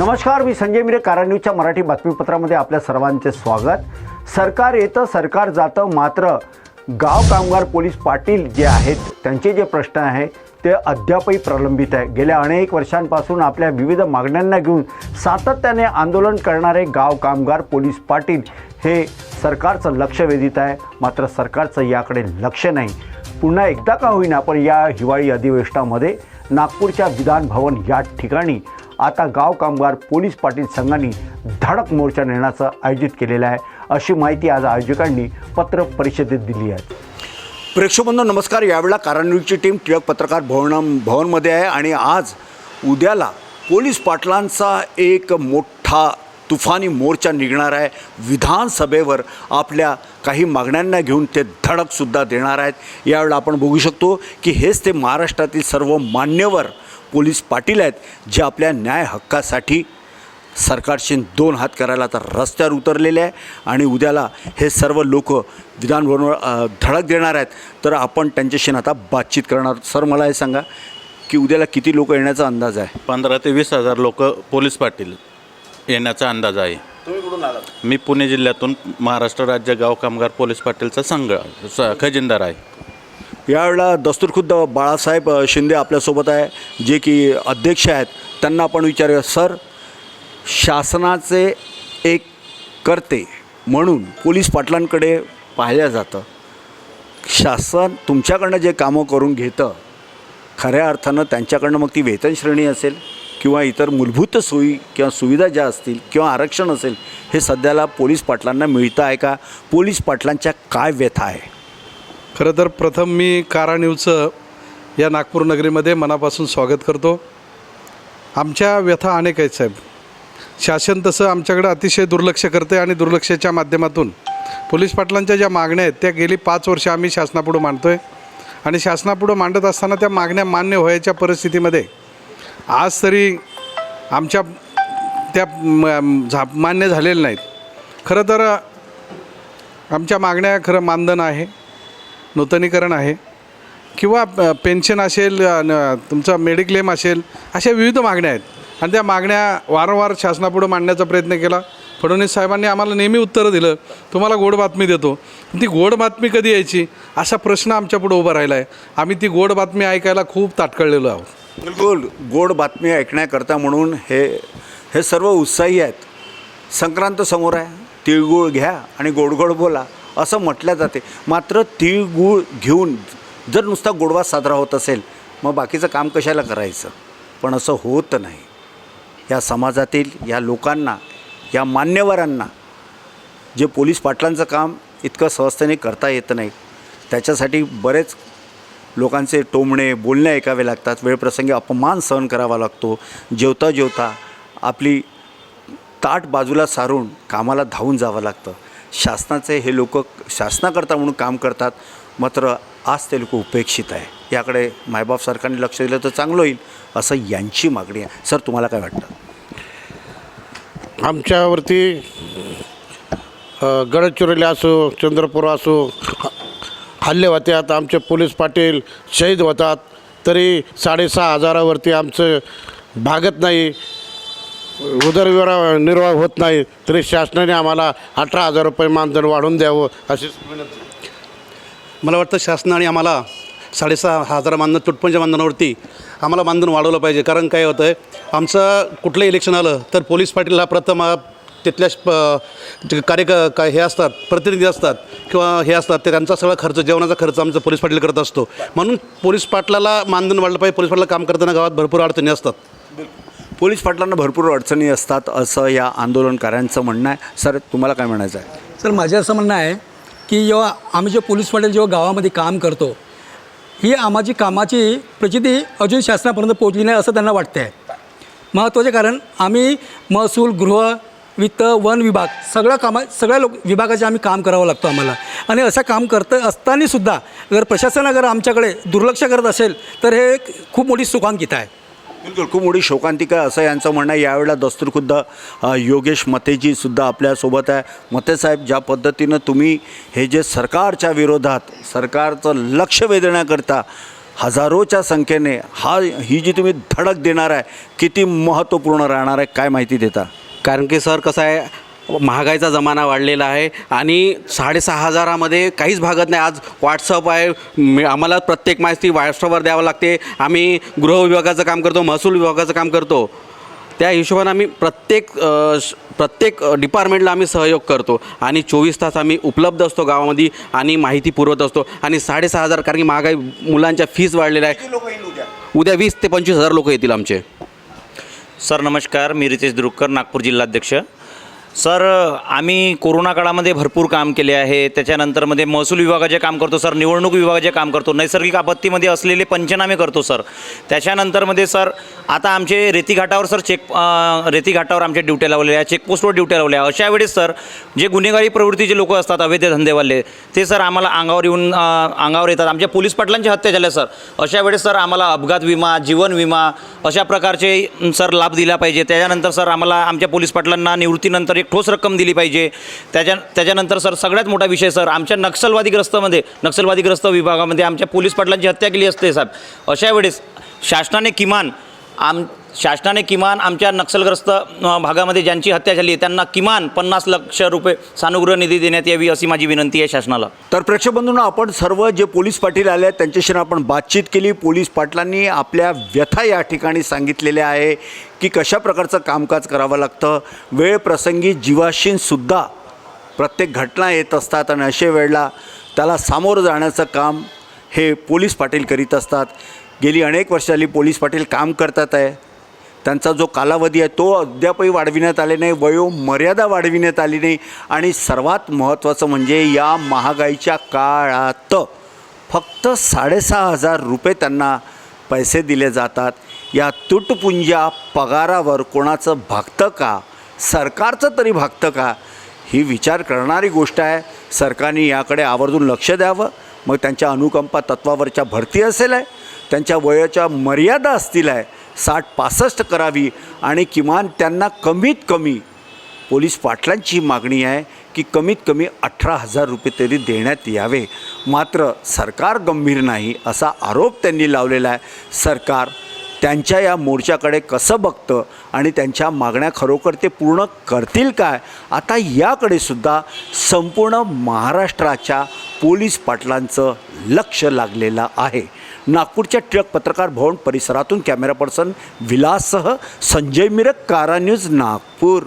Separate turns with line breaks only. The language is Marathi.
नमस्कार मी संजय मिरे कारा न्यूजच्या मराठी बातमीपत्रामध्ये आपल्या सर्वांचे स्वागत. सरकार येतं सरकार जातं मात्र गाव कामगार पोलीस पाटील जे आहेत त्यांचे जे प्रश्न आहे ते अद्यापही प्रलंबित आहे. गेल्या अनेक वर्षांपासून आपल्या विविध मागण्यांना घेऊन सातत्याने आंदोलन करणारे गाव कामगार पोलीस पाटील हे सरकारचं लक्ष वेधित आहे. मात्र सरकारचं याकडे लक्ष नाही. पुन्हा एकदा का होईना पण या हिवाळी अधिवेशनामध्ये नागपूरच्या विधान भवन या ठिकाणी आता गाव कामगार पोलीस पाटील संघांनी धडक मोर्चा नेण्याचं आयोजित केलेलं आहे. अशी माहिती आज आयोजकांनी पत्र परिषदेत दिली आहे. प्रेक्षकबंधू नमस्कार. यावेळेला कारण टीम टिळक पत्रकार भवन भवनमध्ये आहे आणि आज उद्याला पोलीस पाटलांचा एक मोठा तुफानी मोर्चा निघणार आहे. विधानसभेवर आपल्या काही मागण्यांना घेऊन ते धडकसुद्धा देणार आहेत. यावेळेला आपण बघू शकतो की हेच ते महाराष्ट्रातील सर्व मान्यवर पोलीस पाटील आहेत जे आपल्या न्याय हक्कासाठी सरकारशी दोन हात करायला आता रस्त्यावर उतरलेले आहे आणि उद्याला हे सर्व लोक विधानभवनावर धडक देणार आहेत. तर आपण त्यांच्याशी आता बातचीत करणार सर मला हे सांगा की उद्याला किती लोक येण्याचा अंदाज आहे?
पंधरा ते वीस हजार लोक पोलीस पाटील येण्याचा अंदाज आहे.
तुम्ही कुठून आलात?
मी पुणे जिल्ह्यातून महाराष्ट्र राज्य गाव कामगार पोलीस पाटीलचा संघ स- खजिनदार आहे.
यावेळेला दस्तूरखुद्द बाळासाहेब शिंदे आपल्यासोबत आहे जे की अध्यक्ष आहेत. त्यांना आपण विचारूया सर शासनाचे एक करते म्हणून पोलीस पाटलांकडे पाहिलं जातं. शासन तुमच्याकडनं जे कामं करून घेतं खऱ्या अर्थानं त्यांच्याकडनं मग ती वेतन श्रेणी असेल किंवा इतर मूलभूत सोयी किंवा सुविधा ज्या असतील किंवा आरक्षण असेल हे सध्याला पोलीस पाटलांना मिळतं आहे का? पोलीस पाटलांच्या काय व्यथा आहे?
खरं तर प्रथम मी कारा न्यूजचं या नागपूर नगरीमध्ये मनापासून स्वागत करतो. आमच्या व्यथा अनेक आहेत साहेब. शासन तसं आमच्याकडं अतिशय दुर्लक्ष करते आणि दुर्लक्षाच्या माध्यमातून पोलीस पाटलांच्या ज्या मागण्या आहेत त्या गेली पाच वर्ष आम्ही शासनापुढं मांडतो आहे आणि शासनापुढं मांडत असताना त्या मागण्या मान्य व्हायच्या परिस्थितीमध्ये आज तरी आमच्या त्या झा मान्य झालेल्या नाहीत. खरं तर आमच्या मागण्या खरं मानधन आहे. नूतनीकरण आहे. किंवा पेन्शन असेल न- तुमचा मेडिक्लेम असेल अशा विविध मागण्या आहेत. आणि त्या मागण्या वारंवार शासनापुढं मांडण्याचा प्रयत्न केला. फडणवीस साहेबांनी आम्हाला नेहमी उत्तरं दिलं. तुम्हाला गोड बातमी देतो. ती गोड बातमी कधी यायची? असा प्रश्न आमच्यापुढं उभा राहिला आहे आम्ही ती गोड बातमी ऐकायला खूप ताटकळलेलो आहोत.
बिलकुल. गोड बातमी ऐकण्याकरता म्हणून हे हे सर्व उत्साही आहेत. संक्रांत समोर आहे. तिळगुळ घ्या आणि गोड गोड बोला. असं म्हटलं जाते. मात्र तिळगुळ घेऊन जर नुसता गोडवा साजरा होत असेल मग बाकीचं काम कशाला करायचं? पण असं होत नाही. या समाजातील या लोकांना या मान्यवरांना जे पोलीस पाटलांचं काम इतकं सहजतेने करता येत नाही त्याच्यासाठी बरेच लोकांचे टोमणे बोलणे ऐकावे लागतात. वेळप्रसंगी अपमान सहन करावा लागतो. जेवता जेवता आपली ताट बाजूला सारून कामाला धावून जावं लागतं. शासनाचे हे लोक शासनाकरता म्हणून काम करतात मात्र आज ते लोक उपेक्षित आहे. याकडे मायबाप सरकारने लक्ष दिलं तर चांगलं होईल असं यांची मागणी आहे. सर तुम्हाला काय वाटतं?
आमच्यावरती गडचिरोली असो चंद्रपूर असो हल्ले होतात आमचे पोलीस पाटील शहीद होतात तरी साडेसहा हजारावरती आमचं भागत नाही. उदरनिर्वाह निर्वाह होत नाही तरी शासनाने आम्हाला अठरा हजार रुपये मानधन वाढवून द्यावं अशी विनंती.
मला वाटतं शासनाने आम्हाला साडेसहा हजार मानधन तुटपंच्या मानधनावरती आम्हाला मानधन वाढवलं पाहिजे. कारण काय होतं आहे आमचं कुठलं इलेक्शन आलं तर पोलीस पाटील हा प्रथम तिथल्या कार्य काय हे असतात प्रतिनिधी असतात किंवा हे असतात ते त्यांचा सगळा खर्च जेवणाचा खर्च आमचा पोलीस पाटील करत असतो. म्हणून पोलीस पाटलाला मानधन वाढलं पाहिजे पोलीस पाटला काम करताना गावात भरपूर अडचणी असतात.
पोलीस पाटलांना भरपूर अडचणी असतात असं या आंदोलनकाऱ्यांचं म्हणणं आहे. सर तुम्हाला काय म्हणायचं आहे?
सर माझं असं म्हणणं आहे की जेव्हा आम्ही जे पोलीस पाटील जेव्हा गावामध्ये काम करतो ही आम्हाची कामाची प्रचिती अजून शासनापर्यंत पोहोचली नाही असं त्यांना वाटतं आहे महत्त्वाचे कारण आम्ही महसूल गृह वित्त वन विभाग सगळं कामा सगळ्या लोक विभागाचे आम्ही काम करावं लागतो आम्हाला. आणि असं काम करत असताना सुद्धा जर प्रशासन अगर आमच्याकडे दुर्लक्ष करत असेल तर हे एक खूप मोठी सुखांकित आहे.
बिलकुल खूप मोठी शोकांतिका आहे असं यांचं म्हणणं आहे. यावेळेला दस्तूरखुद्द योगेश मतेजीसुद्धा आपल्यासोबत आहे. मते साहेब ज्या पद्धतीनं तुम्ही हे जे सरकारच्या विरोधात सरकारचं लक्ष वेधण्याकरता हजारोच्या संख्येने हा ही जी तुम्ही धडक देणार आहे किती महत्त्वपूर्ण राहणार आहे काय माहिती देता?
कारण की सर कसं आहे महागाईचा जमाना वाढलेला आहे आणि साडेसहा हजारामध्ये काहीच भागत नाही. आज व्हॉट्सअप आहे. मी आम्हाला प्रत्येक माहिती व्हॉट्सअपवर द्यावं लागते. आम्ही गृह विभागाचं काम करतो महसूल विभागाचं काम करतो. त्या हिशोबाने आम्ही प्रत्येक प्रत्येक डिपार्टमेंटला आम्ही सहयोग करतो. आणि चोवीस तास आम्ही उपलब्ध असतो गावामध्ये आणि माहिती पुरवत असतो. आणि साडेसहा हजार कारण की महागाई मुलांच्या फीस वाढलेल्या आहे उद्या? वीस ते पंचवीस हजार लोक येतील आमचे.
सर नमस्कार. मी रितेश दुरुक्कर नागपूर जिल्हाध्यक्ष. सर आम्ही कोरोना काळामध्ये भरपूर काम केले आहे. त्याच्यानंतरमध्ये महसूल विभागाचे काम करतो सर निवडणूक विभागाचे काम करतो नैसर्गिक आपत्तीमध्ये असलेले पंचनामे करतो सर. त्याच्यानंतरमध्ये सर आता आमचे रेतीघाटावर सर चेक रेतीघाटावर आमच्या ड्युट्या लावलेल्या आहे चेकपोस्टवर ड्युट्या लावल्या आहे अशा वेळेस सर जे गुन्हेगारी प्रवृत्तीचे लोक असतात अवैध धंदेवाले ते सर आम्हाला अंगावर येऊन अंगावर येतात. आमच्या पोलीस पाटलांची हत्या झाल्या सर. अशा वेळेस सर आम्हाला अपघात विमा जीवन विमा अशा प्रकारचे सर लाभ दिला पाहिजे. त्याच्यानंतर सर आम्हाला आमच्या पोलीस पाटलांना निवृत्तीनंतर एक ठोस रक्कम दिली पाहिजे. त्याच्या त्याच्यानंतर सर सगळ्यात मोठा विषय सर आमच्या नक्षलवादीग्रस्तमध्ये नक्षलवादीग्रस्त विभागामध्ये आमच्या पोलीस पाटलांची हत्या केली असते साहेब. अशा वेळेस शासनाने किमान आम शासनाने किमान आमच्या नक्षलग्रस्त भागामध्ये ज्यांची हत्या झाली आहे त्यांना किमान पन्नास लक्ष रुपये सानुग्रह निधी देण्यात यावी अशी माझी विनंती आहे शासनाला.
तर प्रेक्षकबंधूंना आपण सर्व जे पोलीस पाटील आले आहेत त्यांच्याशी आपण बातचीत केली. पोलीस पाटलांनी आपल्या व्यथा या ठिकाणी सांगितलेल्या आहे की कशा प्रकारचं कामकाज करावं लागतं. वेळ प्रसंगी जीवाशीनसुद्धा प्रत्येक घटना येत असतात आणि अशा वेळेला त्याला सामोरं जाण्याचं काम हे पोलीस पाटील करीत असतात. गेली अनेक वर्ष झाली पोलीस पाटील काम करतात आहे. त्यांचा जो कालावधी आहे तो अद्यापही वाढविण्यात आले नाही वयोमर्यादा वाढविण्यात आली नाही. आणि सर्वात महत्त्वाचं म्हणजे या महागाईच्या काळात फक्त साडेसहा हजार रुपये त्यांना पैसे दिले जातात. या तुटपुंज्या पगारावर कोणाचं भागतं का? सरकारचं तरी भागतं का? ही विचार करणारी गोष्ट आहे. सरकारने याकडे आवर्जून लक्ष द्यावं. मग त्यांच्या अनुकंपा तत्वावरच्या भरती असेल आहे. त्यांच्या वयाच्या मर्यादा असतील आहे. साठ पासष्ट करावी आणि किमान त्यांना कमीत कमी पोलीस पाटलांची मागणी आहे की कमीत कमी अठरा हजार रुपये तरी देण्यात यावे. मात्र सरकार गंभीर नाही असा आरोप त्यांनी लावलेला आहे. सरकार त्यांच्या या मोर्चाकडे कसं बघतं आणि त्यांच्या मागण्या खरोखर ते पूर्ण करतील काय? आता याकडे सुद्धा संपूर्ण महाराष्ट्राच्या पोलीस पाटलांचं लक्ष लागलेलं आहे. नागपूरच्या टिळक पत्रकार भवन परिसरातून कॅमेरा पर्सन विलाससह संजय मिरक कारा न्यूज नागपूर.